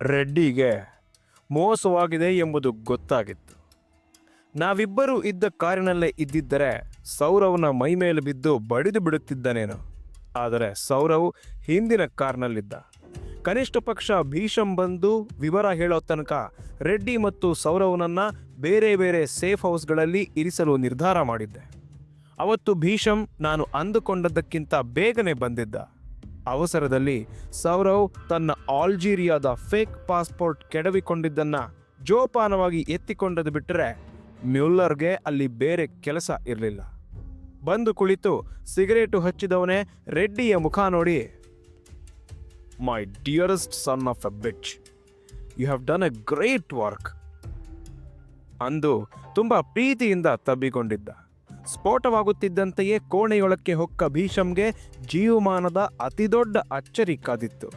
ರೆಡ್ಡಿಗೆ ಮೋಸವಾಗಿದೆ ಎಂಬುದು ಗೊತ್ತಾಗಿತ್ತು. ನಾವಿಬ್ಬರೂ ಇದ್ದ ಕಾರಿನಲ್ಲೇ ಇದ್ದಿದ್ದರೆ ಸೌರವ್ನ ಮೈ ಮೇಲೆ ಬಿದ್ದು ಬಡಿದು ಬಿಡುತ್ತಿದ್ದನೇನು? ಆದರೆ ಸೌರವ್ ಹಿಂದಿನ ಕಾರ್ನಲ್ಲಿದ್ದ. ಕನಿಷ್ಠ ಪಕ್ಷ ಭೀಷಂ ಬಂದು ವಿವರ ಹೇಳೋ ತನಕ ರೆಡ್ಡಿ ಮತ್ತು ಸೌರವ್ನನ್ನ ಬೇರೆ ಬೇರೆ ಸೇಫ್ ಹೌಸ್ಗಳಲ್ಲಿ ಇರಿಸಲು ನಿರ್ಧಾರ ಮಾಡಿದ್ದೆ. ಅವತ್ತು ಭೀಷಂ ನಾನು ಅಂದುಕೊಂಡದ್ದಕ್ಕಿಂತ ಬೇಗನೆ ಬಂದಿದ್ದ. ಅವಸರದಲ್ಲಿ ಸೌರವ್ ತನ್ನ ಆಲ್ಜೀರಿಯಾದ ಫೇಕ್ ಪಾಸ್ಪೋರ್ಟ್ ಕೆಡವಿಕೊಂಡಿದ್ದನ್ನ ಜೋಪಾನವಾಗಿ ಎತ್ತಿಕೊಂಡದು ಬಿಟ್ಟರೆ ಮ್ಯೂಲ್ಲರ್ಗೆ ಅಲ್ಲಿ ಬೇರೆ ಕೆಲಸ ಇರಲಿಲ್ಲ. ಬಂದು ಕುಳಿತು ಸಿಗರೇಟು ಹಚ್ಚಿದವನೇ ರೆಡ್ಡಿಯ ಮುಖ ನೋಡಿ my dearest son of a bitch you have done a great work ಅಂದು ತುಂಬ ಪ್ರೀತಿಯಿಂದ ತಬ್ಬಿಕೊಂಡಿದ್ದ. ಸ್ಫೋಟವಾಗುತ್ತಿದ್ದಂತೆಯೇ ಕೋಣೆಯೊಳಕ್ಕೆ ಹೊಕ್ಕ ಭೀಷಂಗೆ ಜೀವಮಾನದ ಅತಿದೊಡ್ಡ ಅಚ್ಚರಿ ಕಾದಿತ್ತು.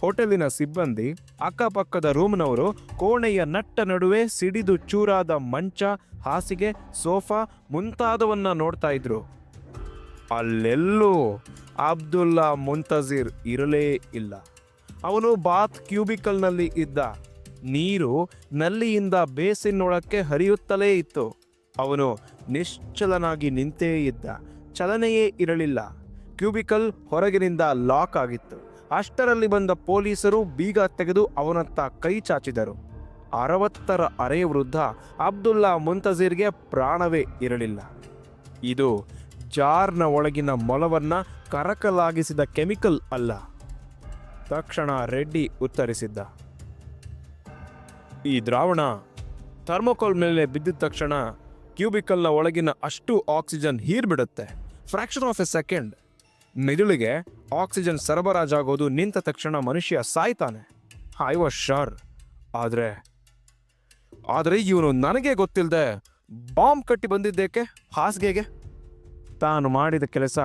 ಹೋಟೆಲಿನ ಸಿಬ್ಬಂದಿ, ಅಕ್ಕಪಕ್ಕದ ರೂಮ್ನವರು ಕೋಣೆಯ ನಟ್ಟ ನಡುವೆ ಸಿಡಿದು ಚೂರಾದ ಮಂಚ, ಹಾಸಿಗೆ, ಸೋಫಾ ಮುಂತಾದವನ್ನ ನೋಡ್ತಾ ಇದ್ರು. ಅಲ್ಲೆಲ್ಲೂ ಅಬ್ದುಲ್ಲಾ ಮುಂತಜೀರ್ ಇರಲೇ ಇಲ್ಲ. ಅವನು ಬಾತ್ ಕ್ಯೂಬಿಕಲ್ನಲ್ಲಿ ಇದ್ದ. ನೀರು ನಲ್ಲಿಯಿಂದ ಬೇಸಿನೊಳಕ್ಕೆ ಹರಿಯುತ್ತಲೇ ಇತ್ತು. ಅವನು ನಿಶ್ಚಲನಾಗಿ ನಿಂತೇ ಇದ್ದ. ಚಲನೆಯೇ ಇರಲಿಲ್ಲ. ಕ್ಯೂಬಿಕಲ್ ಹೊರಗಿನಿಂದ ಲಾಕ್ ಆಗಿತ್ತು. ಅಷ್ಟರಲ್ಲಿ ಬಂದ ಪೊಲೀಸರು ಬೀಗ ತೆಗೆದು ಅವನತ್ತ ಕೈ ಚಾಚಿದರು. ಅರವತ್ತರ ಅರೆ ವೃದ್ಧ ಅಬ್ದುಲ್ಲಾ ಮುಂತಜೀರ್ಗೆ ಪ್ರಾಣವೇ ಇರಲಿಲ್ಲ. ಇದು ಜಾರ್ನ ಒಳಗಿನ ಮೊಲವನ್ನು ಕರಕಲಾಗಿಸಿದ ಕೆಮಿಕಲ್ ಅಲ್ಲ. ತಕ್ಷಣ ರೆಡ್ಡಿ ಉತ್ತರಿಸಿದ್ದ. ಈ ದ್ರಾವಣ ಥರ್ಮೋಕೋಲ್ ಮೇಲೆ ಬಿದ್ದಿದ್ದ ತಕ್ಷಣ ಕ್ಯೂಬಿಕಲ್ನ ಒಳಗಿನ ಅಷ್ಟು oxygen ಹೀರ್ಬಿಡುತ್ತೆ. Fraction of a second. ಮೆದುಳಿಗೆ ಆಕ್ಸಿಜನ್ ಸರಬರಾಜಾಗೋದು ನಿಂತ ತಕ್ಷಣ ಮನುಷ್ಯ ಸಾಯ್ತಾನೆ. ಐ ವಾಸ್ ಶೋರ್ ಆದರೆ ಆದರೆ ಇವನು ನನಗೆ ಗೊತ್ತಿಲ್ಲದೆ ಬಾಂಬ್ ಕಟ್ಟಿ ಬಂದಿದ್ದೇಕೆ? ಹಾಸಿಗೆಗೆ? ತಾನು ಮಾಡಿದ ಕೆಲಸ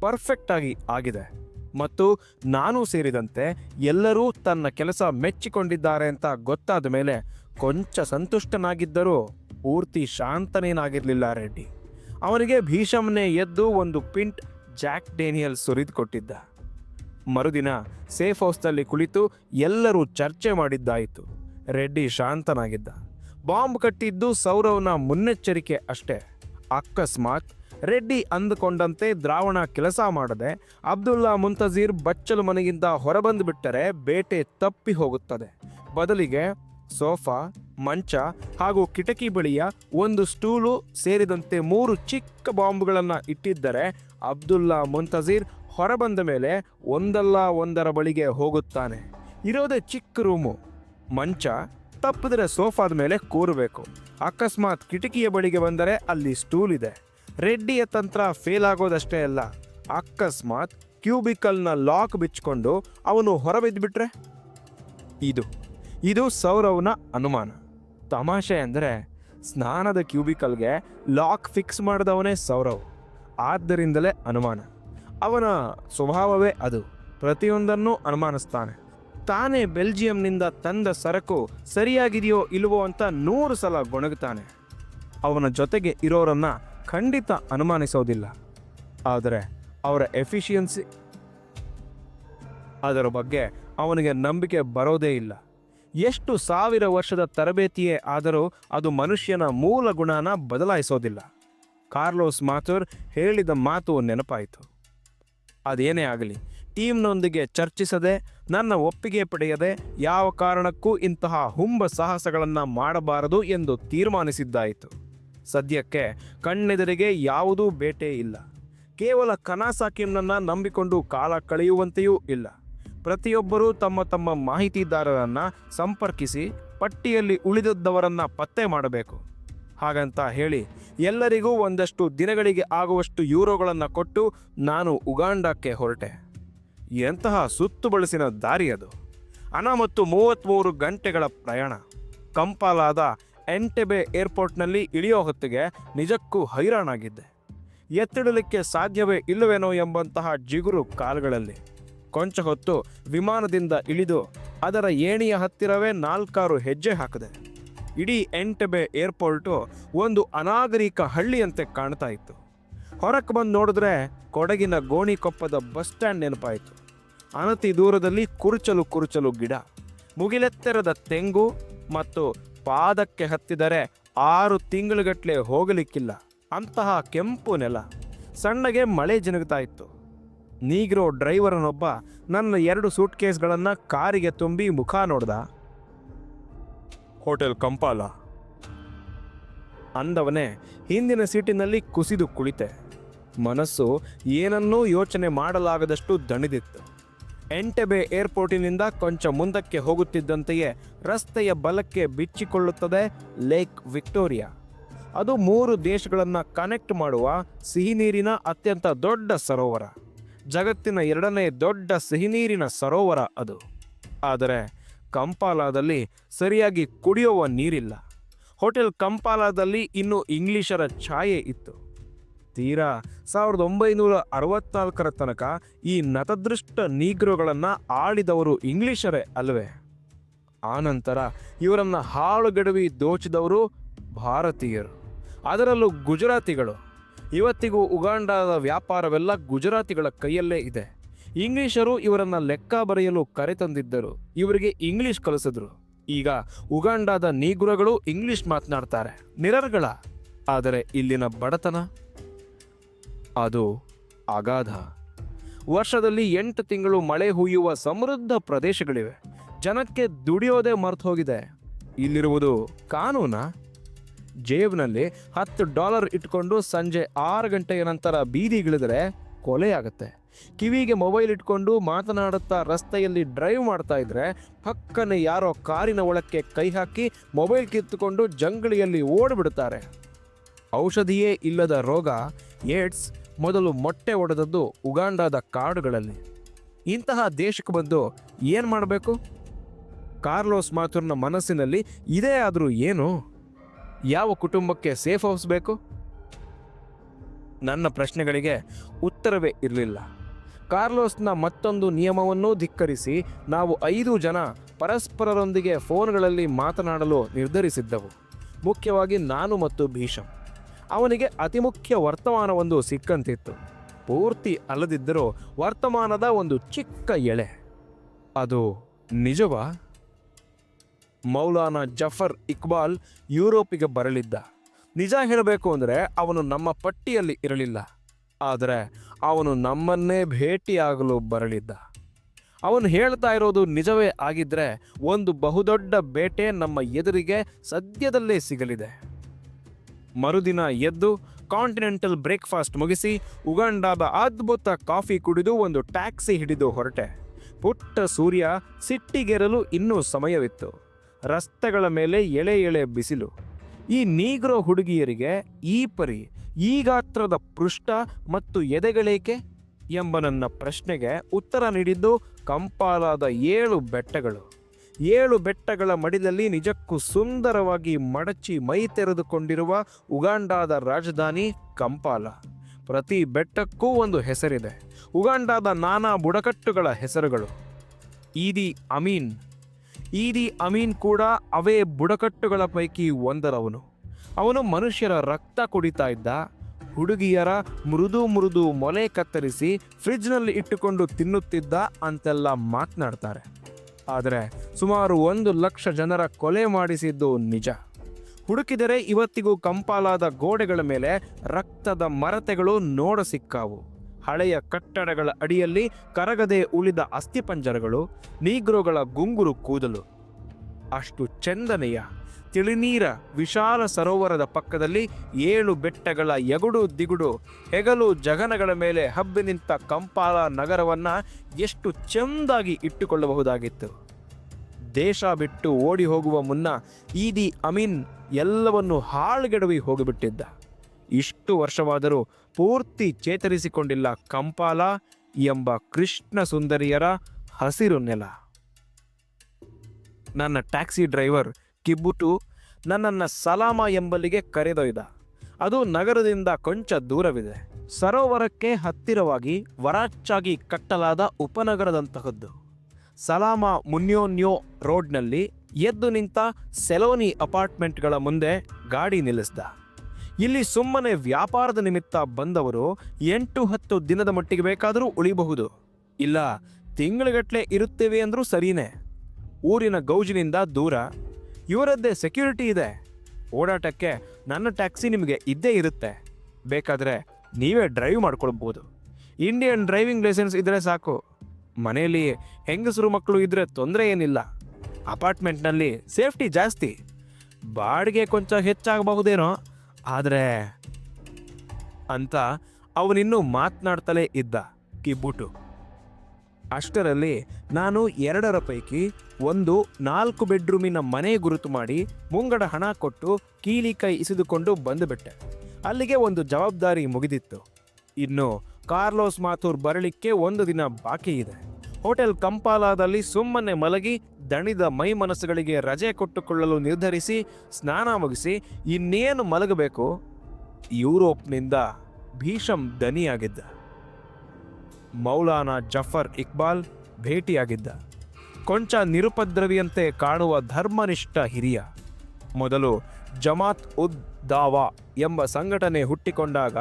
ಪರ್ಫೆಕ್ಟ್ ಆಗಿ ಆಗಿದೆ. ಮತ್ತು ನಾನು ಸೇರಿದಂತೆ ಎಲ್ಲರೂ ತನ್ನ ಕೆಲಸ ಮೆಚ್ಚಿಕೊಂಡಿದ್ದಾರೆ ಅಂತ ಗೊತ್ತಾದ ಮೇಲೆ ಕೊಂಚ ಸಂತುಷ್ಟನಾಗಿದ್ದರೂ ಪೂರ್ತಿ ಶಾಂತನೇನಾಗಿರಲಿಲ್ಲ ರೆಡ್ಡಿ. ಅವನಿಗೆ ಭೀಷಮ್ನೇ ಎದ್ದು ಒಂದು ಪಿಂಟ್ ಜಾಕ್ ಡೇನಿಯಲ್ ಸುರಿದು ಕೊಟ್ಟಿದ್ದ. ಮರುದಿನ ಸೇಫ್ ಹೌಸ್ನಲ್ಲಿ ಕುಳಿತು ಎಲ್ಲರೂ ಚರ್ಚೆ ಮಾಡಿದ್ದಾಯಿತು. ರೆಡ್ಡಿ ಶಾಂತನಾಗಿದ್ದ. ಬಾಂಬ್ ಕಟ್ಟಿದ್ದು ಸೌರವ್ನ ಮುನ್ನೆಚ್ಚರಿಕೆ ಅಷ್ಟೇ. ಅಕಸ್ಮಾತ್ ರೆಡ್ಡಿ ಅಂದುಕೊಂಡಂತೆ ದ್ರಾವಣ ಕೆಲಸ ಮಾಡದೆ ಅಬ್ದುಲ್ಲಾ ಮುಂತಜೀರ್ ಬಚ್ಚಲು ಮನೆಯಿಂದ ಹೊರಬಂದು ಬಿಟ್ಟರೆ ಬೇಟೆ ತಪ್ಪಿ ಹೋಗುತ್ತದೆ. ಬದಲಿಗೆ ಸೋಫಾ ಮಂಚ ಹಾಗೂ ಕಿಟಕಿ ಬಳಿಯ ಒಂದು ಸ್ಟೂಲು ಸೇರಿದಂತೆ ಮೂರು ಚಿಕ್ಕ ಬಾಂಬ್ಗಳನ್ನು ಇಟ್ಟಿದ್ದರೆ ಅಬ್ದುಲ್ಲಾ ಮುಂತಜೀರ್ ಹೊರಬಂದ ಮೇಲೆ ಒಂದಲ್ಲ ಒಂದರ ಬಳಿಗೆ ಹೋಗುತ್ತಾನೆ. ಇರೋದೇ ಚಿಕ್ಕ ರೂಮು. ಮಂಚ ತಪ್ಪಿದ್ರೆ ಸೋಫಾದ ಮೇಲೆ ಕೂರಬೇಕು. ಅಕಸ್ಮಾತ್ ಕಿಟಕಿಯ ಬಳಿಗೆ ಬಂದರೆ ಅಲ್ಲಿ ಸ್ಟೂಲ್ ಇದೆ ರೆಡ್ಡಿಯ ತಂತ್ರ ಫೇಲ್ ಆಗೋದಷ್ಟೇ ಅಲ್ಲ. ಅಕಸ್ಮಾತ್ ಕ್ಯೂಬಿಕಲ್ನ ಲಾಕ್ ಬಿಚ್ಕೊಂಡು ಅವನು ಹೊರಬಿದ್ದುಬಿಟ್ರೆ ಇದು ಇದು ಸೌರವ್ನ ಅನುಮಾನ. ತಮಾಷೆ ಅಂದರೆ ಸ್ನಾನದ ಕ್ಯೂಬಿಕಲ್ಗೆ ಲಾಕ್ ಫಿಕ್ಸ್ ಮಾಡಿದವನೇ ಸೌರವ್. ಆದ್ದರಿಂದಲೇ ಅನುಮಾನ. ಅವನ ಸ್ವಭಾವವೇ ಅದು. ಪ್ರತಿಯೊಂದನ್ನು ಅನುಮಾನಿಸ್ತಾನೆ. ತಾನೇ ಬೆಲ್ಜಿಯಂನಿಂದ ತಂದ ಸರಕು ಸರಿಯಾಗಿದೆಯೋ ಇಲ್ಲವೋ ಅಂತ ನೂರು ಸಲ ಗೊಣಗುತ್ತಾನೆ. ಅವನ ಜೊತೆಗೆ ಇರೋರನ್ನ ಖಂಡಿತ ಅನುಮಾನಿಸೋದಿಲ್ಲ. ಆದರೆ ಅವರ ಎಫಿಷಿಯನ್ಸಿ ಅದರ ಬಗ್ಗೆ ಅವನಿಗೆ ನಂಬಿಕೆ ಬರೋದೇ ಇಲ್ಲ. ಎಷ್ಟು ಸಾವಿರ ವರ್ಷದ ತರಬೇತಿಯೇ ಆದರೂ ಅದು ಮನುಷ್ಯನ ಮೂಲ ಗುಣನ ಬದಲಾಯಿಸೋದಿಲ್ಲ. ಕಾರ್ಲೋಸ್ ಮಾಥುರ್ ಹೇಳಿದ ಮಾತು ನೆನಪಾಯಿತು. ಅದೇನೇ ಆಗಲಿ, ಟೀಮ್ನೊಂದಿಗೆ ಚರ್ಚಿಸದೆ, ನನ್ನ ಒಪ್ಪಿಗೆ ಪಡೆಯದೆ ಯಾವ ಕಾರಣಕ್ಕೂ ಇಂತಹ ಹುಂಬ ಸಾಹಸಗಳನ್ನು ಮಾಡಬಾರದು ಎಂದು ತೀರ್ಮಾನಿಸಿದ್ದಾಯಿತು. ಸದ್ಯಕ್ಕೆ ಕಣ್ಣೆದುರಿಗೆ ಯಾವುದೂ ಬೇಟೆ ಇಲ್ಲ. ಕೇವಲ ಕನಾಸಾಕಿಮ್ನನ್ನು ನಂಬಿಕೊಂಡು ಕಾಲ ಕಳೆಯುವಂತೆಯೂ ಇಲ್ಲ. ಪ್ರತಿಯೊಬ್ಬರೂ ತಮ್ಮ ತಮ್ಮ ಮಾಹಿತಿದಾರರನ್ನು ಸಂಪರ್ಕಿಸಿ ಪಟ್ಟಿಯಲ್ಲಿ ಉಳಿದದ್ದವರನ್ನು ಪತ್ತೆ ಮಾಡಬೇಕು. ಹಾಗಂತ ಹೇಳಿ ಎಲ್ಲರಿಗೂ ಒಂದಷ್ಟು ದಿನಗಳಿಗೆ ಆಗುವಷ್ಟು ಯೂರೋಗಳನ್ನು ಕೊಟ್ಟು ನಾನು ಉಗಾಂಡಕ್ಕೆ ಹೊರಟೆ. ಎಂತಹ ಸುತ್ತು ಬಳಸಿನ ದಾರಿ ಅದು. ಹಣ ಮತ್ತು ಮೂವತ್ತ್ಮೂರು ಗಂಟೆಗಳ ಪ್ರಯಾಣ. ಕಂಪಾಲಾದ ಎಂಟೆಬೆ ಏರ್ಪೋರ್ಟ್ನಲ್ಲಿ ಇಳಿಯೋ ಹೊತ್ತಿಗೆ ನಿಜಕ್ಕೂ ಹೈರಾಣಾಗಿದ್ದೆ. ಎತ್ತಿಡಲಿಕ್ಕೆ ಸಾಧ್ಯವೇ ಇಲ್ಲವೇನೋ ಎಂಬಂತಹ ಜಿಗುರು ಕಾಲುಗಳಲ್ಲಿ. ಕೊಂಚ ಹೊತ್ತು ವಿಮಾನದಿಂದ ಇಳಿದು ಅದರ ಏಣಿಯ ಹತ್ತಿರವೇ ನಾಲ್ಕಾರು ಹೆಜ್ಜೆ ಹಾಕಿದೆ. ಇಡೀ ಎಂಟಬೆ ಏರ್ಪೋರ್ಟು ಒಂದು ಅನಾಗರಿಕ ಹಳ್ಳಿಯಂತೆ ಕಾಣ್ತಾ ಇತ್ತು. ಹೊರಕ್ಕೆ ಬಂದು ನೋಡಿದ್ರೆ ಕೊಡಗಿನ ಗೋಣಿಕೊಪ್ಪದ ಬಸ್ ಸ್ಟ್ಯಾಂಡ್ ನೆನಪಾಯಿತು. ಅನತಿ ದೂರದಲ್ಲಿ ಕುರುಚಲು ಕುರುಚಲು ಗಿಡ, ಮುಗಿಲೆತ್ತರದ ತೆಂಗು ಮತ್ತು ಪಾದಕ್ಕೆ ಹತ್ತಿದರೆ ಆರು ತಿಂಗಳುಗಟ್ಟಲೆ ಹೋಗಲಿಕ್ಕಿಲ್ಲ. ಅಂತಹ ಕೆಂಪು ನೆಲ, ಸಣ್ಣಗೆ ಮಳೆ ಜಿನುಗ್ತಾ ಇತ್ತು. ನೀಗ್ರೋ ಡ್ರೈವರನೊಬ್ಬ ನನ್ನ ಎರಡು ಸೂಟ್ ಕೇಸ್ಗಳನ್ನು ಕಾರಿಗೆ ತುಂಬಿ ಮುಖ ನೋಡ್ದ. Hotel Kampala. ಅಂದವನೇ ಹಿಂದಿನ ಸೀಟಿನಲ್ಲಿ ಕುಸಿದು ಕುಳಿತೆ. ಮನಸ್ಸು ಏನನ್ನೂ ಯೋಚನೆ ಮಾಡಲಾಗದಷ್ಟು ದಣಿದಿತ್ತು. ಎಂಟೆಬೆ ಏರ್ಪೋರ್ಟಿನಿಂದ ಕೊಂಚ ಮುಂದಕ್ಕೆ ಹೋಗುತ್ತಿದ್ದಂತೆಯೇ ರಸ್ತೆಯ ಬಲಕ್ಕೆ ಬಿಚ್ಚಿಕೊಳ್ಳುತ್ತದೆ ಲೇಕ್ ವಿಕ್ಟೋರಿಯಾ. ಅದು ಮೂರು ದೇಶಗಳನ್ನು ಕನೆಕ್ಟ್ ಮಾಡುವ ಸಿಹಿನೀರಿನ ಅತ್ಯಂತ ದೊಡ್ಡ ಸರೋವರ. ಜಗತ್ತಿನ ಎರಡನೇ ದೊಡ್ಡ ಸಿಹಿನೀರಿನ ಸರೋವರ ಅದು. ಆದರೆ ಕಂಪಾಲಾದಲ್ಲಿ ಸರಿಯಾಗಿ ಕುಡಿಯುವ ನೀರಿಲ್ಲ. ಹೋಟೆಲ್ ಕಂಪಾಲಾದಲ್ಲಿ ಇನ್ನೂ ಇಂಗ್ಲಿಷರ ಛಾಯೆ ಇತ್ತು. ತೀರಾ ಸಾವಿರದ ಒಂಬೈನೂರ ಅರವತ್ನಾಲ್ಕರ ತನಕ ಈ ನತದೃಷ್ಟ ನೀಗ್ರೋಗಳನ್ನು ಆಳಿದವರು ಇಂಗ್ಲಿಷರೇ ಅಲ್ವೇ? ಆನಂತರ ಇವರನ್ನು ಹಾಳುಗೆಡವಿ ದೋಚಿದವರು ಭಾರತೀಯರು. ಅದರಲ್ಲೂ ಗುಜರಾತಿಗಳು. ಇವತ್ತಿಗೂ ಉಗಾಂಡದ ವ್ಯಾಪಾರವೆಲ್ಲ ಗುಜರಾತಿಗಳ ಕೈಯಲ್ಲೇ ಇದೆ. ಇಂಗ್ಲಿಷರು ಇವರನ್ನ ಲೆಕ್ಕ ಬರೆಯಲು ಕರೆತಂದಿದ್ದರು. ಇವರಿಗೆ ಇಂಗ್ಲಿಷ್ ಕಲಿಸಿದ್ರು. ಈಗ ಉಗಾಂಡಾದ ನೀಗುರಗಳು ಇಂಗ್ಲಿಷ್ ಮಾತನಾಡ್ತಾರೆ. ನಿರರ್ಗಳ. ಆದರೆ ಇಲ್ಲಿನ ಬಡತನ? ಅದು ಅಗಾಧ. ವರ್ಷದಲ್ಲಿ ಎಂಟು ತಿಂಗಳು ಮಳೆ ಹುಯ್ಯುವ ಸಮೃದ್ಧ ಪ್ರದೇಶಗಳಿವೆ. ಜನಕ್ಕೆ ದುಡಿಯೋದೇ ಮರ್ತು ಹೋಗಿದೆ ಇಲ್ಲಿರುವುದು ಕಾನೂನಾ? ಜೇಬ್ನಲ್ಲಿ ಹತ್ತು ಡಾಲರ್ ಇಟ್ಕೊಂಡು ಸಂಜೆ ಆರು ಗಂಟೆಯ ನಂತರ ಬೀದಿಗಿಳಿದ್ರೆ ಕೊಲೆಯಾಗುತ್ತೆ ಕಿವಿಗೆ ಮೊಬೈಲ್ ಇಟ್ಕೊಂಡು ಮಾತನಾಡುತ್ತಾ ರಸ್ತೆಯಲ್ಲಿ ಡ್ರೈವ್ ಮಾಡ್ತಾ ಇದ್ರೆ ಪಕ್ಕನೆ ಯಾರೋ ಕಾರಿನ ಒಳಕ್ಕೆ ಕೈ ಹಾಕಿ ಮೊಬೈಲ್ ಕಿತ್ತುಕೊಂಡು ಜಂಗಳಿಯಲ್ಲಿ ಓಡಿಬಿಡುತ್ತಾರೆ. ಔಷಧಿಯೇ ಇಲ್ಲದ ರೋಗ ಏಡ್ಸ್ ಮೊದಲು ಮೊಟ್ಟೆ ಒಡೆದದ್ದು ಉಗಾಂಡಾದ ಕಾಡುಗಳಲ್ಲಿ. ಇಂತಹ ದೇಶಕ್ಕೆ ಬಂದು ಏನು ಮಾಡಬೇಕು? ಕಾರ್ಲೋಸ್ ಮಾಥುರ್ನ ಮನಸ್ಸಿನಲ್ಲಿ ಇದೇ ಆದರೂ ಏನು? ಯಾವ ಕುಟುಂಬಕ್ಕೆ ಸೇಫ್ ಹೌಸ್ ಬೇಕು? ನನ್ನ ಪ್ರಶ್ನೆಗಳಿಗೆ ಉತ್ತರವೇ ಇರಲಿಲ್ಲ. ಕಾರ್ಲೋಸ್ನ ಮತ್ತೊಂದು ನಿಯಮವನ್ನೂ ಧಿಕ್ಕರಿಸಿ ನಾವು ಐದು ಜನ ಪರಸ್ಪರರೊಂದಿಗೆ ಫೋನ್ಗಳಲ್ಲಿ ಮಾತನಾಡಲು ನಿರ್ಧರಿಸಿದ್ದವು. ಮುಖ್ಯವಾಗಿ ನಾನು ಮತ್ತು ಭೀಷಮ್ ಅವನಿಗೆ ಅತಿ ಮುಖ್ಯ ವರ್ತಮಾನವೊಂದು ಸಿಕ್ಕಂತಿತ್ತು. ಪೂರ್ತಿ ಅಲ್ಲದಿದ್ದರೂ ವರ್ತಮಾನದ ಒಂದು ಚಿಕ್ಕ ಎಳೆ. ಅದು ನಿಜವಾ? ಮೌಲಾನಾ ಜಫರ್ ಇಕ್ಬಾಲ್ ಯುರೋಪಿಗೆ ಬರಲಿದ್ದ. ನಿಜ ಹೇಳಬೇಕು ಅಂದರೆ ಅವನು ನಮ್ಮ ಪಟ್ಟಿಯಲ್ಲಿ ಇರಲಿಲ್ಲ. ಆದರೆ ಅವನು ನಮ್ಮನ್ನೇ ಭೇಟಿಯಾಗಲು ಬರಲಿದ್ದ. ಅವನು ಹೇಳ್ತಾ ಇರೋದು ನಿಜವೇ ಆಗಿದ್ದರೆ ಒಂದು ಬಹುದೊಡ್ಡ ಬೇಟೆ ನಮ್ಮ ಎದುರಿಗೆ ಸದ್ಯದಲ್ಲೇ ಸಿಗಲಿದೆ. ಮರುದಿನ ಎದ್ದು ಕಾಂಟಿನೆಂಟಲ್ ಬ್ರೇಕ್ಫಾಸ್ಟ್ ಮುಗಿಸಿ ಉಗಾಂಡಾದ ಅದ್ಭುತ ಕಾಫಿ ಕುಡಿದು ಒಂದು ಟ್ಯಾಕ್ಸಿ ಹಿಡಿದು ಹೊರಟೆ. ಪುಟ್ಟ ಸೂರ್ಯ ಸಿಟ್ಟಿಗೆರಲು ಇನ್ನೂ ಸಮಯವಿತ್ತು. ರಸ್ತೆಗಳ ಮೇಲೆ ಎಳೆ ಎಳೆ ಬಿಸಿಲು. ಈ ನೀಗ್ರೋ ಹುಡುಗಿಯರಿಗೆ ಈ ಪರಿ ಈ ಗಾತ್ರದ ಪೃಷ್ಠ ಮತ್ತು ಎದೆಗಳೇಕೆ? ಎಂಬ ನನ್ನ ಪ್ರಶ್ನೆಗೆ ಉತ್ತರ ನೀಡಿದ್ದು ಕಂಪಾಲಾದ ಏಳು ಬೆಟ್ಟಗಳು. ಏಳು ಬೆಟ್ಟಗಳ ಮಡಿದಲ್ಲಿ ನಿಜಕ್ಕೂ ಸುಂದರವಾಗಿ ಮಡಚಿ ಮೈ ತೆರೆದುಕೊಂಡಿರುವ ಉಗಾಂಡಾದ ರಾಜಧಾನಿ ಕಂಪಾಲ. ಪ್ರತಿ ಬೆಟ್ಟಕ್ಕೂ ಒಂದು ಹೆಸರಿದೆ. ಉಗಾಂಡಾದ ನಾನಾ ಬುಡಕಟ್ಟುಗಳ ಹೆಸರುಗಳು. ಈದಿ ಅಮೀನ್. ಈದಿ ಅಮೀನ್ ಕೂಡ ಅವೇ ಬುಡಕಟ್ಟುಗಳ ಪೈಕಿ ಒಂದರವನು. ಅವನು ಮನುಷ್ಯರ ರಕ್ತ ಕುಡಿತಾ ಇದ್ದ, ಹುಡುಗಿಯರ ಮೃದು ಮೃದು ಮೊಲೆ ಕತ್ತರಿಸಿ ಫ್ರಿಜ್ನಲ್ಲಿ ಇಟ್ಟುಕೊಂಡು ತಿನ್ನುತ್ತಿದ್ದ ಅಂತೆಲ್ಲ ಮಾತನಾಡ್ತಾರೆ. ಆದರೆ ಸುಮಾರು ಒಂದು ಲಕ್ಷ ಜನರ ಕೊಲೆ ಮಾಡಿಸಿದ್ದು ನಿಜ. ಹುಡುಕಿದರೆ ಇವತ್ತಿಗೂ ಕಂಪಾಲಾದ ಗೋಡೆಗಳ ಮೇಲೆ ರಕ್ತದ ಮರತೆಗಳು ನೋಡ ಸಿಕ್ಕಾವು. ಹಳೆಯ ಕಟ್ಟಡಗಳ ಅಡಿಯಲ್ಲಿ ಕರಗದೆ ಉಳಿದ ಅಸ್ಥಿಪಂಜರಗಳು, ನೀಗ್ರೋಗಳ ಗುಂಗುರು ಕೂದಲು. ಅಷ್ಟು ಚಂದನೆಯ, ತಿಳಿನೀರ, ವಿಶಾಲ ಸರೋವರದ ಪಕ್ಕದಲ್ಲಿ ಏಳು ಬೆಟ್ಟಗಳ ಎಗುಡು ದಿಗುಡು, ಹೆಗಲು ಜಗನಗಳ ಮೇಲೆ ಹಬ್ಬಿ ನಿಂತ ಕಂಪಾಲ ನಗರವನ್ನ ಎಷ್ಟು ಚೆಂದಾಗಿ ಇಟ್ಟುಕೊಳ್ಳಬಹುದಾಗಿತ್ತು. ದೇಶ ಬಿಟ್ಟು ಓಡಿ ಹೋಗುವ ಮುನ್ನ ಈದಿ ಅಮೀನ್ ಎಲ್ಲವನ್ನು ಹಾಳುಗೆಡವಿ ಹೋಗಿಬಿಟ್ಟಿದ್ದ. ಇಷ್ಟು ವರ್ಷವಾದರೂ ಪೂರ್ತಿ ಚೇತರಿಸಿಕೊಂಡಿಲ್ಲ ಕಂಪಾಲ ಎಂಬ ಕೃಷ್ಣ ಸುಂದರಿಯರ ಹಸಿರು ನೆಲ. ನನ್ನ ಟ್ಯಾಕ್ಸಿ ಡ್ರೈವರ್ ಕಿಬ್ಬುಟು ನನ್ನನ್ನು ಸಲಾಮ ಎಂಬಲ್ಲಿಗೆ ಕರೆದೊಯ್ದ. ಅದು ನಗರದಿಂದ ಕೊಂಚ ದೂರವಿದೆ. ಸರೋವರಕ್ಕೆ ಹತ್ತಿರವಾಗಿ ವರಾಚ್ಚಾಗಿ ಕಟ್ಟಲಾದ ಉಪನಗರದಂತಹದ್ದು. ಸಲಾಮ ಮುನ್ಯೋನ್ಯೋ ರೋಡ್ನಲ್ಲಿ ಎದ್ದು ನಿಂತ ಸೆಲೋನಿ ಅಪಾರ್ಟ್ಮೆಂಟ್ಗಳ ಮುಂದೆ ಗಾಡಿ ನಿಲ್ಲಿಸ್ದ. ಇಲ್ಲಿ ಸುಮ್ಮನೆ ವ್ಯಾಪಾರದ ನಿಮಿತ್ತ ಬಂದವರು ಎಂಟು ಹತ್ತು ದಿನದ ಮಟ್ಟಿಗೆ ಬೇಕಾದರೂ ಉಳಿಬಹುದು. ಇಲ್ಲ ತಿಂಗಳುಗಟ್ಟಲೆ ಇರುತ್ತೇವೆ ಅಂದರೂ ಸರಿನೇ. ಊರಿನ ಗೌಜಿನಿಂದ ದೂರ. ಇವರದ್ದೇ ಸೆಕ್ಯೂರಿಟಿ ಇದೆ. ಓಡಾಟಕ್ಕೆ ನನ್ನ ಟ್ಯಾಕ್ಸಿ ನಿಮಗೆ ಇದ್ದೇ ಇರುತ್ತೆ. ಬೇಕಾದರೆ ನೀವೇ ಡ್ರೈವ್ ಮಾಡ್ಕೊಳ್ಬೋದು ಇಂಡಿಯನ್ ಡ್ರೈವಿಂಗ್ ಲೈಸೆನ್ಸ್ ಇದ್ದರೆ ಸಾಕು. ಮನೆಯಲ್ಲಿ ಹೆಂಗಸರು ಮಕ್ಕಳು ಇದ್ದರೆ ತೊಂದರೆ ಏನಿಲ್ಲ. ಅಪಾರ್ಟ್ಮೆಂಟ್ನಲ್ಲಿ ಸೇಫ್ಟಿ ಜಾಸ್ತಿ. ಬಾಡಿಗೆ ಕೊಂಚ ಹೆಚ್ಚಾಗಬಹುದೇನೋ. ಆದರೆ ಅಂತ ಅವನಿನ್ನೂ ಮಾತನಾಡ್ತಲೇ ಇದ್ದ ಕಿಬ್ಬುಟು. ಅಷ್ಟರಲ್ಲಿ ನಾನು ಎರಡರ ಪೈಕಿ ಒಂದು ನಾಲ್ಕು ಬೆಡ್ರೂಮಿನ ಮನೆ ಗುರುತು ಮಾಡಿ ಮುಂಗಡ ಹಣ ಕೊಟ್ಟು ಕೀಲಿ ಕೈ ಇಸಿದುಕೊಂಡು ಬಂದುಬಿಟ್ಟೆ. ಅಲ್ಲಿಗೆ ಒಂದು ಜವಾಬ್ದಾರಿ ಮುಗಿದಿತ್ತು. ಇನ್ನು ಕಾರ್ಲೋಸ್ ಮಾಥೂರ್ ಬರಲಿಕ್ಕೆ ಒಂದು ದಿನ ಬಾಕಿ ಇದೆ ಹೋಟೆಲ್ ಕಂಪಾಲಾದಲ್ಲಿ ಸುಮ್ಮನೆ ಮಲಗಿ ದಣಿದ ಮೈ ಮನಸ್ಸುಗಳಿಗೆ ರಜೆ ಕೊಟ್ಟುಕೊಳ್ಳಲು ನಿರ್ಧರಿಸಿ, ಸ್ನಾನ ಮುಗಿಸಿ ಇನ್ನೇನು ಮಲಗಬೇಕು? ಯುರೋಪ್ನಿಂದ ಭೀಷಂ ದನಿಯಾಗಿದ್ದ. ಮೌಲಾನಾ ಜಫರ್ ಇಕ್ಬಾಲ್ ಭೇಟಿಯಾಗಿದ್ದ. ಕೊಂಚ ನಿರುಪದ್ರವಿಯಂತೆ ಕಾಣುವ ಧರ್ಮನಿಷ್ಠ ಹಿರಿಯ. ಮೊದಲು ಜಮಾತ್ ಉದ್ ದಾವಾ ಎಂಬ ಸಂಘಟನೆ ಹುಟ್ಟಿಕೊಂಡಾಗ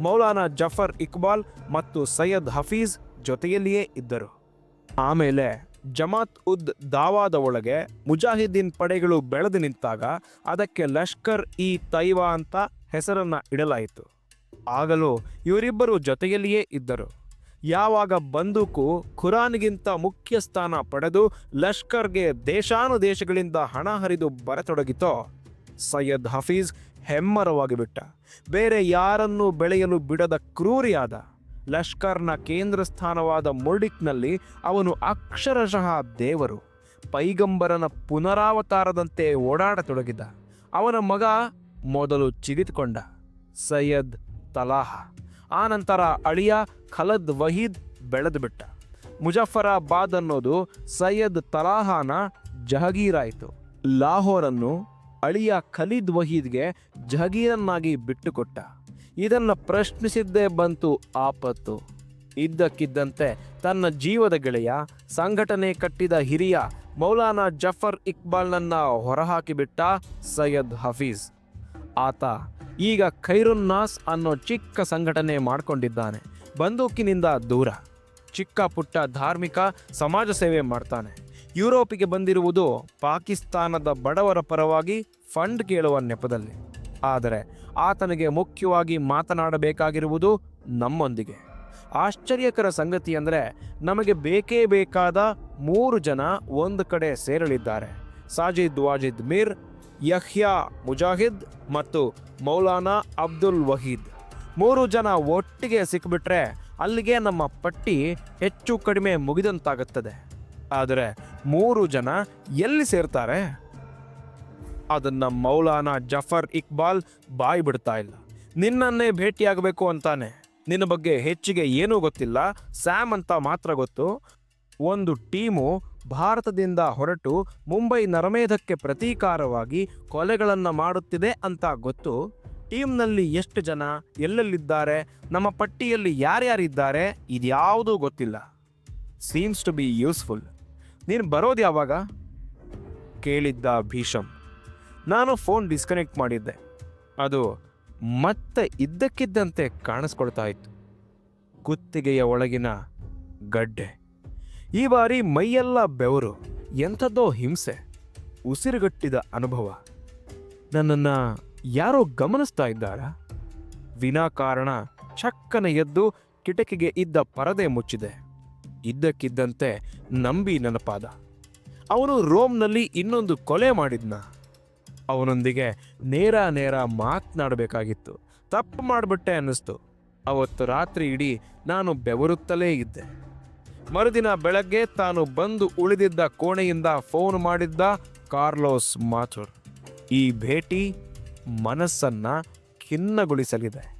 ಮೌಲಾನಾ ಜಫರ್ ಇಕ್ಬಾಲ್ ಮತ್ತು ಸೈಯದ್ ಹಫೀಜ್ ಜೊತೆಯಲ್ಲಿಯೇ ಇದ್ದರು. ಆಮೇಲೆ ಜಮಾತ್ ಉದ್ ದಾವಾದ ಒಳಗೆ ಮುಜಾಹಿದ್ದೀನ್ ಪಡೆಗಳು ಬೆಳೆದು ನಿಂತಾಗ ಅದಕ್ಕೆ ಲಷ್ಕರ್ ಇ ತೈವಾ ಅಂತ ಹೆಸರನ್ನು ಇಡಲಾಯಿತು. ಆಗಲೂ ಇವರಿಬ್ಬರು ಜೊತೆಯಲ್ಲಿಯೇ ಇದ್ದರು. ಯಾವಾಗ ಬಂದೂಕು ಖುರಾನ್ಗಿಂತ ಮುಖ್ಯ ಸ್ಥಾನ ಪಡೆದು ಲಷ್ಕರ್ಗೆ ದೇಶಾನುದೇಶಗಳಿಂದ ಹಣ ಹರಿದು ಬರತೊಡಗಿತೋ? ಸೈಯದ್ ಹಫೀಜ್ ಹೆಮ್ಮರವಾಗಿ ಬಿಟ್ಟ ಬೇರೆ ಯಾರನ್ನೂ ಬೆಳೆಯಲು ಬಿಡದ ಕ್ರೂರಿಯಾದ ಲಷ್ಕರ್ನ ಕೇಂದ್ರ ಸ್ಥಾನವಾದ ಮುರ್ಡಿಕ್ನಲ್ಲಿ ಅವನು ಅಕ್ಷರಶಃ ದೇವರು. ಪೈಗಂಬರನ ಪುನರಾವತಾರದಂತೆ ಓಡಾಡತೊಡಗಿದ. ಅವನ ಮಗ ಮೊದಲು ಚಿಗಿದುಕೊಂಡ ಸೈಯದ್ ತಲಾಹ. ಆನಂತರ ಅಳಿಯ ಖಲದ್ ವಹೀದ್ ಬೆಳೆದುಬಿಟ್ಟ. ಮುಜಫರಾಬಾದ್ ಅನ್ನೋದು ಸೈಯದ್ ತಲಾಹಾನ ಜಹಗೀರಾಯಿತು. ಲಾಹೋರನ್ನು ಅಳಿಯ ಖಲೀದ್ ವಹೀದ್ಗೆ ಜಹಗೀರನ್ನಾಗಿ ಬಿಟ್ಟುಕೊಟ್ಟ. ಇದನ್ನು ಪ್ರಶ್ನಿಸಿದ್ದೇ ಬಂತು ಆಪತ್ತು. ಇದ್ದಕ್ಕಿದ್ದಂತೆ ತನ್ನ ಜೀವದ ಗೆಳೆಯ, ಸಂಘಟನೆ ಕಟ್ಟಿದ ಹಿರಿಯ ಮೌಲಾನಾ ಜಫರ್ ಇಕ್ಬಾಲ್ನನ್ನು ಹೊರಹಾಕಿಬಿಟ್ಟ ಸೈಯದ್ ಹಫೀಜ್. ಆತ ಈಗ ಖೈರುನ್ನಾಸ್ ಅನ್ನೋ ಚಿಕ್ಕ ಸಂಘಟನೆ ಮಾಡಿಕೊಂಡಿದ್ದಾನೆ. ಬಂದೂಕಿನಿಂದ ದೂರ. ಚಿಕ್ಕ ಪುಟ್ಟ ಧಾರ್ಮಿಕ ಸಮಾಜ ಸೇವೆ ಮಾಡ್ತಾನೆ. ಯುರೋಪಿಗೆ ಬಂದಿರುವುದು ಪಾಕಿಸ್ತಾನದ ಬಡವರ ಪರವಾಗಿ ಫಂಡ್ ಕೇಳುವ ನೆಪದಲ್ಲಿ. ಆದರೆ ಆತನಿಗೆ ಮುಖ್ಯವಾಗಿ ಮಾತನಾಡಬೇಕಾಗಿರುವುದು ನಮ್ಮೊಂದಿಗೆ. ಆಶ್ಚರ್ಯಕರ ಸಂಗತಿ ಅಂದರೆ ನಮಗೆ ಬೇಕೇ ಬೇಕಾದ ಮೂರು ಜನ ಒಂದು ಕಡೆ ಸೇರಲಿದ್ದಾರೆ. ಸಾಜಿದ್ ವಾಜಿದ್ ಮೀರ್, ಯಹ್ಯಾ ಮುಜಾಹಿದ್ ಮತ್ತು ಮೌಲಾನಾ ಅಬ್ದುಲ್ ವಹೀದ್. ಮೂರು ಜನ ಒಟ್ಟಿಗೆ ಸಿಕ್ಬಿಟ್ರೆ ಅಲ್ಲಿಗೆ ನಮ್ಮ ಪಟ್ಟಿ ಹೆಚ್ಚು ಕಡಿಮೆ ಮುಗಿದಂತಾಗುತ್ತದೆ. ಆದರೆ ಮೂರು ಜನ ಎಲ್ಲಿ ಸೇರ್ತಾರೆ? ಅದನ್ನ ಮೌಲಾನಾ ಜಫರ್ ಇಕ್ಬಾಲ್ ಬಾಯಿ ಬಿಡ್ತಾ ಇಲ್ಲ. ನಿನ್ನನ್ನೇ ಭೇಟಿಯಾಗಬೇಕು ಅಂತಾನೆ. ನಿನ್ನ ಬಗ್ಗೆ ಹೆಚ್ಚಿಗೆ ಏನೂ ಗೊತ್ತಿಲ್ಲ. ಸ್ಯಾಮ್ ಅಂತ ಮಾತ್ರ ಗೊತ್ತು. ಒಂದು ಟೀಮು ಭಾರತದಿಂದ ಹೊರಟು ಮುಂಬೈ ನರಮೇಧಕ್ಕೆ ಪ್ರತೀಕಾರವಾಗಿ ಕೊಲೆಗಳನ್ನು ಮಾಡುತ್ತಿದೆ ಅಂತ ಗೊತ್ತು. ಟೀಮ್ನಲ್ಲಿ ಎಷ್ಟು ಜನ, ಎಲ್ಲೆಲ್ಲಿದ್ದಾರೆ, ನಮ್ಮ ಪಟ್ಟಿಯಲ್ಲಿ ಯಾರ್ಯಾರಿದ್ದಾರೆ, ಇದ್ಯಾವುದೂ ಗೊತ್ತಿಲ್ಲ. ಸೀಮ್ಸ್ ಟು ಬಿ ಯೂಸ್ಫುಲ್ ನೀನು ಬರೋದು ಯಾವಾಗ? ಕೇಳಿದ್ದ ಭೀಷಮ್. ನಾನು ಫೋನ್ ಡಿಸ್ಕನೆಕ್ಟ್ ಮಾಡಿದ್ದೆ. ಅದು ಮತ್ತೆ ಇದ್ದಕ್ಕಿದ್ದಂತೆ ಕಾಣಿಸ್ಕೊಳ್ತಾ ಇತ್ತು. ಕುತ್ತಿಗೆಯ ಒಳಗಿನ ಗಡ್ಡೆ. ಈ ಬಾರಿ ಮೈಯೆಲ್ಲ ಬೆವರು, ಎಂಥದ್ದೋ ಹಿಂಸೆ, ಉಸಿರುಗಟ್ಟಿದ ಅನುಭವ. ನನ್ನನ್ನು ಯಾರೋ ಗಮನಿಸ್ತಾ ಇದ್ದಾರಾ? ವಿನಾಕಾರಣ ಚಕ್ಕನೆ ಎದ್ದು ಕಿಟಕಿಗೆ ಇದ್ದ ಪರದೆ ಮುಚ್ಚಿದೆ. ಇದ್ದಕ್ಕಿದ್ದಂತೆ ನಂಬಿ ನೆನಪಾದ. ಅವನು ರೋಮ್ನಲ್ಲಿ ಇನ್ನೊಂದು ಕೊಲೆ ಮಾಡಿದ್ನ. ಅವನೊಂದಿಗೆ ನೇರ ನೇರ ಮಾತನಾಡಬೇಕಾಗಿತ್ತು. ತಪ್ಪು ಮಾಡಿಬಿಟ್ಟೆ ಅನ್ನಿಸ್ತು. ಅವತ್ತು ರಾತ್ರಿ ಇಡೀ ನಾನು ಬೆವರುತ್ತಲೇ ಇದ್ದೆ. ಮರುದಿನ ಬೆಳಗ್ಗೆ ತಾನು ಬಂದು ಉಳಿದಿದ್ದ ಕೋಣೆಯಿಂದ ಫೋನ್ ಮಾಡಿದ್ದ ಕಾರ್ಲೋಸ್ ಮಾಥುರ್. ಈ ಭೇಟಿ ಮನಸ್ಸನ್ನ ಖಿನ್ನಗೊಳಿಸಲಿದೆ.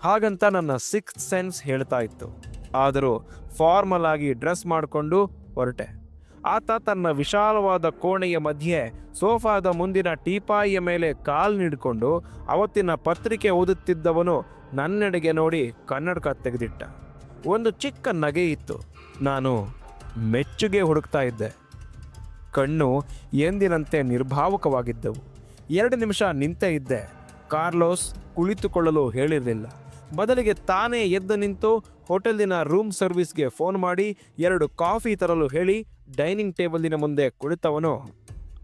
ಹಾಗಂತ ನನ್ನ ಸಿಕ್ಸ್ ಸೆನ್ಸ್ ಹೇಳ್ತಾ ಇತ್ತು. ಆದರೂ ಫಾರ್ಮಲ್ ಆಗಿ ಡ್ರೆಸ್ ಮಾಡಿಕೊಂಡು ಹೊರಟೆ. ಆತ ತನ್ನ ವಿಶಾಲವಾದ ಕೋಣೆಯ ಮಧ್ಯೆ ಸೋಫಾದ ಮುಂದಿನ ಟೀಪಾಯಿಯ ಮೇಲೆ ಕಾಲ್ ನೀಡಿಕೊಂಡು ಅವತ್ತಿನ ಪತ್ರಿಕೆ ಓದುತ್ತಿದ್ದವನು ನನ್ನೆಡೆಗೆ ನೋಡಿ ಕನ್ನಡಕ ತೆಗೆದಿಟ್ಟ. ಒಂದು ಚಿಕ್ಕ ನಗೆ ಇತ್ತು. ನಾನು ಮೆಚ್ಚುಗೆ ಹುಡುಕ್ತಾ ಇದ್ದೆ. ಕಣ್ಣು ಎಂದಿನಂತೆ ನಿರ್ಭಾವಕವಾಗಿದ್ದವು. ಎರಡು ನಿಮಿಷ ನಿಂತೇ ಇದ್ದೆ. ಕಾರ್ಲೋಸ್ ಕುಳಿತುಕೊಳ್ಳಲು ಹೇಳಿರಲಿಲ್ಲ. ಬದಲಿಗೆ ತಾನೇ ಎದ್ದು ನಿಂತು ಹೋಟೆಲಿನ ರೂಮ್ ಸರ್ವಿಸ್ಗೆ ಫೋನ್ ಮಾಡಿ ಎರಡು ಕಾಫಿ ತರಲು ಹೇಳಿ ಡೈನಿಂಗ್ ಟೇಬಲಿನ ಮುಂದೆ ಕುಳಿತವನು,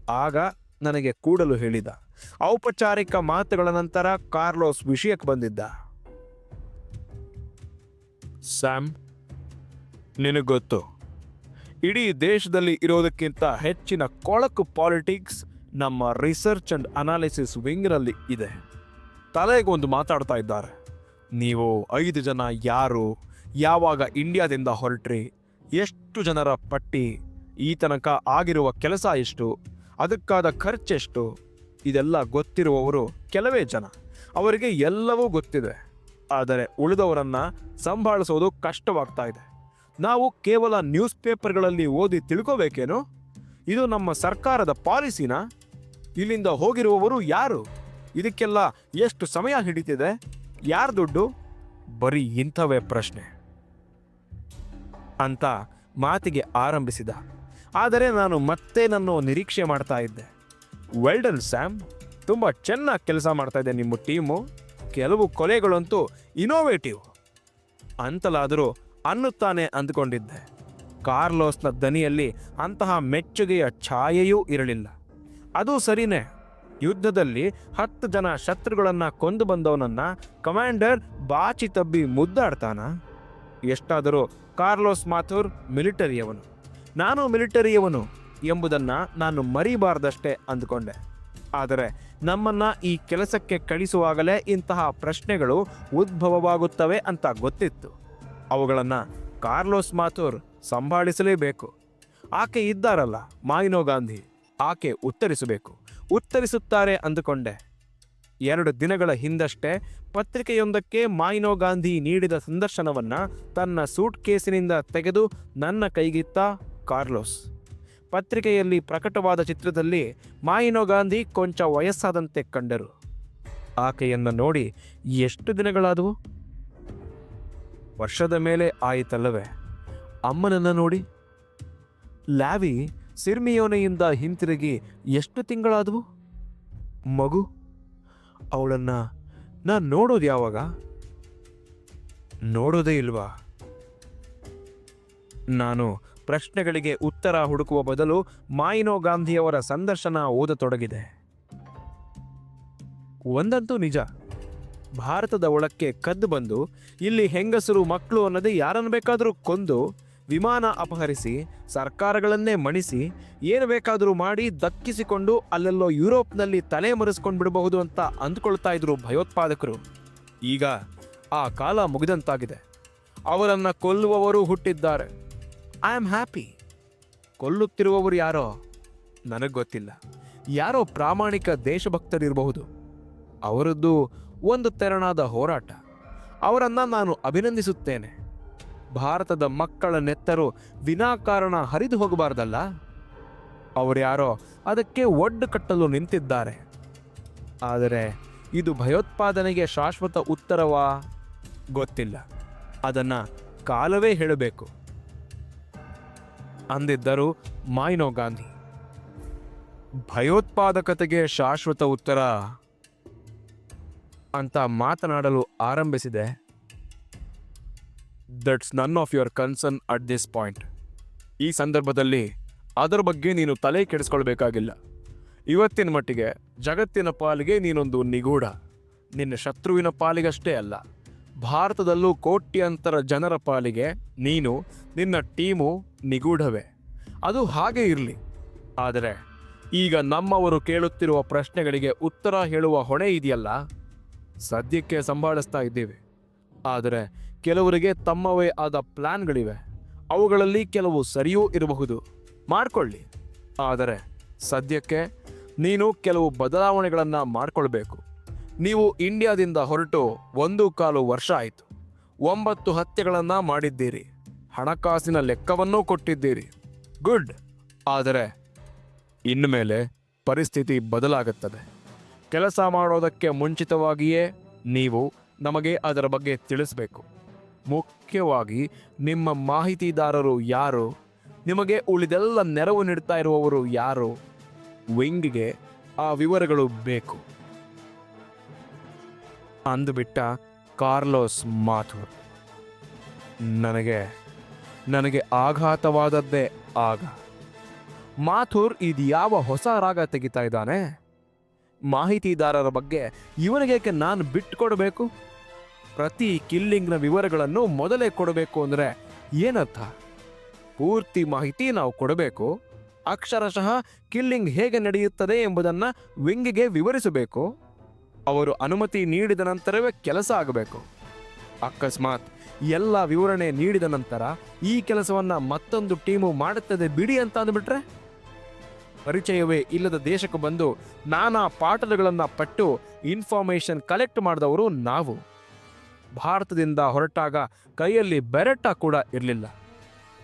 ಆಗ ನನಗೆ ಕೂಡಲು ಹೇಳಿದ, ಔಪಚಾರಿಕ ಮಾತುಗಳ ನಂತರ ಕಾರ್ಲೋಸ್ ವಿಷಯಕ್ಕೆ ಬಂದಿದ್ದ. ಸ್ಯಾಮ್ ನಿನಗೆ ಗೊತ್ತು ಇಡೀ ದೇಶದಲ್ಲಿ ಇರೋದಕ್ಕಿಂತ ಹೆಚ್ಚಿನ ಕೊಳಕು ಪಾಲಿಟಿಕ್ಸ್ ನಮ್ಮ ರಿಸರ್ಚ್ ಅಂಡ್ ಅನಾಲಿಸಿಸ್ ವಿಂಗ್ನಲ್ಲಿ ಇದೆ. ತಲೆಗೊಂದು ಮಾತಾಡ್ತಾ ಇದ್ದಾರೆ. ನೀವು ಐದು ಜನ ಯಾರು? ಯಾವಾಗ ಇಂಡಿಯಾದಿಂದ ಹೊರಟ್ರಿ? ಎಷ್ಟು ಜನರ ಪಟ್ಟಿ? ಈ ತನಕ ಆಗಿರುವ ಕೆಲಸ ಎಷ್ಟು, ಅದಕ್ಕಾದ ಖರ್ಚೆಷ್ಟು, ಇದೆಲ್ಲ ಗೊತ್ತಿರುವವರು ಕೆಲವೇ ಜನ. ಅವರಿಗೆ ಎಲ್ಲವೂ ಗೊತ್ತಿದೆ. ಆದರೆ ಉಳಿದವರನ್ನ ಸಂಭಾಳಿಸೋದು ಕಷ್ಟವಾಗ್ತಾ ಇದೆ. ನಾವು ಕೇವಲ ನ್ಯೂಸ್ ಪೇಪರ್ಗಳಲ್ಲಿ ಓದಿ ತಿಳ್ಕೋಬೇಕೇನು? ಇದು ನಮ್ಮ ಸರ್ಕಾರದ ಪಾಲಿಸಿನ? ಇಲ್ಲಿಂದ ಹೋಗಿರುವವರು ಯಾರು? ಇದಕ್ಕೆಲ್ಲ ಎಷ್ಟು ಸಮಯ ಹಿಡಿತಿದೆ? ಯಾರ ದುಡ್ಡು? ಬರೀ ಇಂಥವೇ ಪ್ರಶ್ನೆ. ಅಂತ ಮಾತಿಗೆ ಆರಂಭಿಸಿದ ಆದರೆ ನಾನು ಮತ್ತೆ ನನ್ನ ನಿರೀಕ್ಷೆ ಮಾಡ್ತಾ ಇದ್ದೆ. ವೆಲ್ಡನ್ ಸ್ಯಾಮ್, ತುಂಬ ಚೆನ್ನಾಗಿ ಕೆಲಸ ಮಾಡ್ತಾ ಇದೆ ನಿಮ್ಮ ಟೀಮು. ಕೆಲವು ಕೊಲೆಗಳಂತೂ ಇನೋವೇಟಿವ್ ಅಂತಲಾದರೂ ಅನ್ನುತ್ತಾನೆ ಅಂದುಕೊಂಡಿದ್ದೆ. ಕಾರ್ಲೋಸ್ನ ದನಿಯಲ್ಲಿ ಅಂತಹ ಮೆಚ್ಚುಗೆಯ ಛಾಯೆಯೂ ಇರಲಿಲ್ಲ. ಅದು ಸರಿನೇ. ಯುದ್ಧದಲ್ಲಿ ಹತ್ತು ಜನ ಶತ್ರುಗಳನ್ನು ಕೊಂದು ಬಂದವನನ್ನ ಕಮಾಂಡರ್ ಬಾಚಿ ತಬ್ಬಿ ಮುದ್ದಾಡ್ತಾನ? ಎಷ್ಟಾದರೂ ಕಾರ್ಲೋಸ್ ಮಾಥೂರ್ ಮಿಲಿಟರಿಯವನು. ನಾನು ಮಿಲಿಟರಿಯವನು ಎಂಬುದನ್ನು ನಾನು ಮರಿಬಾರ್ದಷ್ಟೇ ಅಂದುಕೊಂಡೆ. ಆದರೆ ನಮ್ಮನ್ನ ಈ ಕೆಲಸಕ್ಕೆ ಕಳಿಸುವಾಗಲೇ ಇಂತಹ ಪ್ರಶ್ನೆಗಳು ಉದ್ಭವವಾಗುತ್ತವೆ ಅಂತ ಗೊತ್ತಿತ್ತು. ಅವುಗಳನ್ನು ಕಾರ್ಲೋಸ್ ಮಾಥೂರ್ ಸಂಭಾಳಿಸಲೇಬೇಕು. ಆಕೆ ಇದ್ದಾರಲ್ಲ ಮಾಯಿನೋ ಗಾಂಧಿ, ಆಕೆ ಉತ್ತರಿಸಬೇಕು. ಉತ್ತರಿಸುತ್ತಾರೆ ಅಂದುಕೊಂಡೆ. ಎರಡು ದಿನಗಳ ಹಿಂದಷ್ಟೇ ಪತ್ರಿಕೆಯೊಂದಕ್ಕೆ ಮಾಯಿನೋ ಗಾಂಧಿ ನೀಡಿದ ಸಂದರ್ಶನವನ್ನು ತನ್ನ ಸೂಟ್ ಕೇಸಿನಿಂದ ತೆಗೆದು ನನ್ನ ಕೈಗಿತ್ತ ಕಾರ್ಲೋಸ್. ಪತ್ರಿಕೆಯಲ್ಲಿ ಪ್ರಕಟವಾದ ಚಿತ್ರದಲ್ಲಿ ಮಾಯಿನೋ ಗಾಂಧಿ ಕೊಂಚ ವಯಸ್ಸಾದಂತೆ ಕಂಡರು. ಆಕೆಯನ್ನು ನೋಡಿ ಎಷ್ಟು ದಿನಗಳಾದವು? ವರ್ಷದ ಮೇಲೆ ಆಯಿತಲ್ಲವೇ? ಅಮ್ಮನನ್ನು ನೋಡಿ. ಲ್ಯಾವಿ ಸಿರ್ಮಿಯೋನೆಯಿಂದ ಹಿಂತಿರುಗಿ ಎಷ್ಟು ತಿಂಗಳಾದವು? ಮಗು, ಅವಳನ್ನು ನಾನು ನೋಡೋದು ಯಾವಾಗ? ನೋಡೋದೇ ಇಲ್ವಾ? ನಾನು ಪ್ರಶ್ನೆಗಳಿಗೆ ಉತ್ತರ ಹುಡುಕುವ ಬದಲು ಮಾಯಿನೋ ಗಾಂಧಿಯವರ ಸಂದರ್ಶನ ಓದತೊಡಗಿದೆ. ಒಂದಂತೂ ನಿಜ, ಭಾರತದ ಒಳಕ್ಕೆ ಕದ್ದು ಬಂದು, ಇಲ್ಲಿ ಹೆಂಗಸರು ಮಕ್ಕಳು ಅನ್ನದೇ ಯಾರನ್ನು ಬೇಕಾದರೂ ಕೊಂದು, ವಿಮಾನ ಅಪಹರಿಸಿ, ಸರ್ಕಾರಗಳನ್ನೇ ಮಣಿಸಿ, ಏನು ಬೇಕಾದರೂ ಮಾಡಿ ದಕ್ಕಿಸಿಕೊಂಡು ಅಲ್ಲೆಲ್ಲೋ ಯುರೋಪ್ನಲ್ಲಿ ತಲೆ ಮರೆಸ್ಕೊಂಡು ಬಿಡಬಹುದು ಅಂತ ಅಂದ್ಕೊಳ್ತಾ ಇದ್ರು ಭಯೋತ್ಪಾದಕರು. ಈಗ ಆ ಕಾಲ ಮುಗಿದಂತಾಗಿದೆ. ಅವರನ್ನು ಕೊಲ್ಲುವವರು ಹುಟ್ಟಿದ್ದಾರೆ. ಐ ಆಮ್ ಹ್ಯಾಪಿ ಕೊಲ್ಲುತ್ತಿರುವವರು ಯಾರೋ ನನಗೆ ಗೊತ್ತಿಲ್ಲ. ಯಾರೋ ಪ್ರಾಮಾಣಿಕ ದೇಶಭಕ್ತರಿರಬಹುದು. ಅವರದ್ದು ಒಂದು ತೆರನಾದ ಹೋರಾಟ. ಅವರನ್ನು ನಾನು ಅಭಿನಂದಿಸುತ್ತೇನೆ. ಭಾರತದ ಮಕ್ಕಳ ನೆತ್ತರು ವಿನಾಕಾರಣ ಹರಿದು ಹೋಗಬಾರ್ದಲ್ಲ? ಅವರ್ಯಾರೋ ಅದಕ್ಕೆ ಒಡ್ಡು ಕಟ್ಟಲು ನಿಂತಿದ್ದಾರೆ. ಆದರೆ ಇದು ಭಯೋತ್ಪಾದನೆಗೆ ಶಾಶ್ವತ ಉತ್ತರವಾ? ಗೊತ್ತಿಲ್ಲ. ಅದನ್ನು ಕಾಲವೇ ಹೇಳಬೇಕು. ಅಂದಿದ್ದರು ಮಾಯಿನೋ ಗಾಂಧಿ. ಭಯೋತ್ಪಾದಕತೆಗೆ ಶಾಶ್ವತ ಉತ್ತರ ಅಂತ ಮಾತನಾಡಲು ಆರಂಭಿಸಿದೆ. That's none of your concern at this point ಈ ಸಂದರ್ಭದಲ್ಲಿ ಅದರ ಬಗ್ಗೆ ನೀನು ತಲೆ ಕೆಡಿಸ್ಕೊಳ್ಬೇಕಾಗಿಲ್ಲ. ಇವತ್ತಿನ ಮಟ್ಟಿಗೆ ಜಗತ್ತಿನ ಪಾಲಿಗೆ ನೀನೊಂದು ನಿಗೂಢ. ನಿನ್ನ ಶತ್ರುವಿನ ಪಾಲಿಗಷ್ಟೇ ಅಲ್ಲ, ಭಾರತದಲ್ಲೂ ಕೋಟ್ಯಂತರ ಜನರ ಪಾಲಿಗೆ ನೀನು ನಿನ್ನ ಟೀಮು ನಿಗೂಢವೇ. ಅದು ಹಾಗೆ ಇರಲಿ. ಆದರೆ, ಈಗ ನಮ್ಮವರು ಕೇಳುತ್ತಿರುವ ಪ್ರಶ್ನೆಗಳಿಗೆ ಉತ್ತರ ಹೇಳುವ ಹೊಣೆ ಇದೆಯಲ್ಲ? ಸದ್ಯಕ್ಕೆ ಸಂಭಾಳಿಸ್ತಾ ಇದ್ದೀವಿ. ಆದರೆ, ಕೆಲವರಿಗೆ ತಮ್ಮವೇ ಆದ ಪ್ಲಾನ್ಗಳಿವೆ. ಅವುಗಳಲ್ಲಿ ಕೆಲವು ಸರಿಯೂ ಇರಬಹುದು. ಮಾಡಿಕೊಳ್ಳಿ. ಆದರೆ, ಸದ್ಯಕ್ಕೆ ನೀನು ಕೆಲವು ಬದಲಾವಣೆಗಳನ್ನು ಮಾಡಿಕೊಳ್ಬೇಕು. ನೀವು ಇಂಡಿಯಾದಿಂದ ಹೊರಟು ಒಂದು ಕಾಲು ವರ್ಷ ಆಯಿತು. ಒಂಬತ್ತು ಹತ್ಯೆಗಳನ್ನು ಮಾಡಿದ್ದೀರಿ. ಹಣಕಾಸಿನ ಲೆಕ್ಕವನ್ನೂ ಕೊಟ್ಟಿದ್ದೀರಿ. ಗುಡ್. ಆದರೆ ಇನ್ನು ಮೇಲೆ ಪರಿಸ್ಥಿತಿ ಬದಲಾಗುತ್ತದೆ. ಕೆಲಸ ಮಾಡೋದಕ್ಕೆ ಮುಂಚಿತವಾಗಿಯೇ ನೀವು ನಮಗೆ ಅದರ ಬಗ್ಗೆ ತಿಳಿಸಬೇಕು. ಮುಖ್ಯವಾಗಿ ನಿಮ್ಮ ಮಾಹಿತಿದಾರರು ಯಾರು? ನಿಮಗೆ ಉಳಿದೆಲ್ಲ ನೆರವು ನೀಡ್ತಾ ಇರುವವರು ಯಾರು? ವಿಂಗ್ಗೆ ಆ ವಿವರಗಳು ಬೇಕು. ಅಂದುಬಿಟ್ಟ ಕಾರ್ಲೋಸ್ ಮಾಥುರ್. ನನಗೆ ನನಗೆ ಆಘಾತವಾದದ್ದೇ ಆಗ. ಮಾಥುರ್ ಇದ್ಯಾವ ಹೊಸ ರಾಗ ತೆಗಿತಾ ಇದ್ದಾನೆ. ಮಾಹಿತಿದಾರರ ಬಗ್ಗೆ ಇವನಿಗೇಕೆ ನಾನು ಬಿಟ್ಕೊಡ್ಬೇಕು ಪ್ರತಿ ಕಿಲ್ಲಿಂಗ್ನ ವಿವರಗಳನ್ನು ಮೊದಲೇ ಕೊಡಬೇಕು ಅಂದರೆ ಏನರ್ಥ? ಪೂರ್ತಿ ಮಾಹಿತಿ ನಾವು ಕೊಡಬೇಕು. ಅಕ್ಷರಶಃ ಕಿಲ್ಲಿಂಗ್ ಹೇಗೆ ನಡೆಯುತ್ತದೆ ಎಂಬುದನ್ನು ವಿಂಗಿಗೆ ವಿವರಿಸಬೇಕು. ಅವರು ಅನುಮತಿ ನೀಡಿದ ನಂತರವೇ ಕೆಲಸ ಆಗಬೇಕು. ಅಕಸ್ಮಾತ್ ಎಲ್ಲ ವಿವರಣೆ ನೀಡಿದ ನಂತರ ಈ ಕೆಲಸವನ್ನ ಮತ್ತೊಂದು ಟೀಮು ಮಾಡುತ್ತದೆ ಬಿಡಿ ಅಂತ ಅಂದ್ಬಿಟ್ರೆ? ಪರಿಚಯವೇ ಇಲ್ಲದ ದೇಶಕ್ಕೆ ಬಂದು ನಾನಾ ಪಾಠಗಳನ್ನು ಪಟ್ಟು ಇನ್ಫಾರ್ಮೇಶನ್ ಕಲೆಕ್ಟ್ ಮಾಡಿದವರು ನಾವು. ಭಾರತದಿಂದ ಹೊರಟಾಗ ಕೈಯಲ್ಲಿ ಬೆರಟ ಕೂಡ ಇರಲಿಲ್ಲ.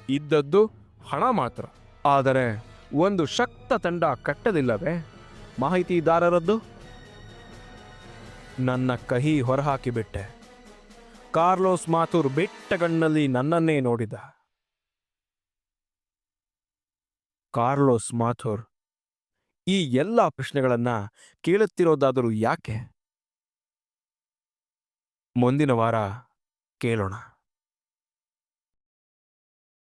ಇದ್ದದ್ದು ಹಣ ಮಾತ್ರ. ಆದರೆ ಒಂದು ಶಕ್ತ ತಂಡ ಕಟ್ಟದಿಲ್ಲವೇ? ಮಾಹಿತಿದಾರರದ್ದು? ನನ್ನ ಕಹಿ ಹೊರಹಾಕಿಬಿಟ್ಟೆ. ಕಾರ್ಲೋಸ್ ಮಾಥುರ್ ಬೆಟ್ಟಗಣ್ಣಲ್ಲಿ ನನ್ನನ್ನೇ ನೋಡಿದ. ಕಾರ್ಲೋಸ್ ಮಾಥುರ್, ಈ ಎಲ್ಲ ಪ್ರಶ್ನೆಗಳನ್ನ ಕೇಳುತ್ತಿರೋದಾದರೂ ಯಾಕೆ? ಮುಂದಿನ ವಾರ ಕೇಳೋಣ.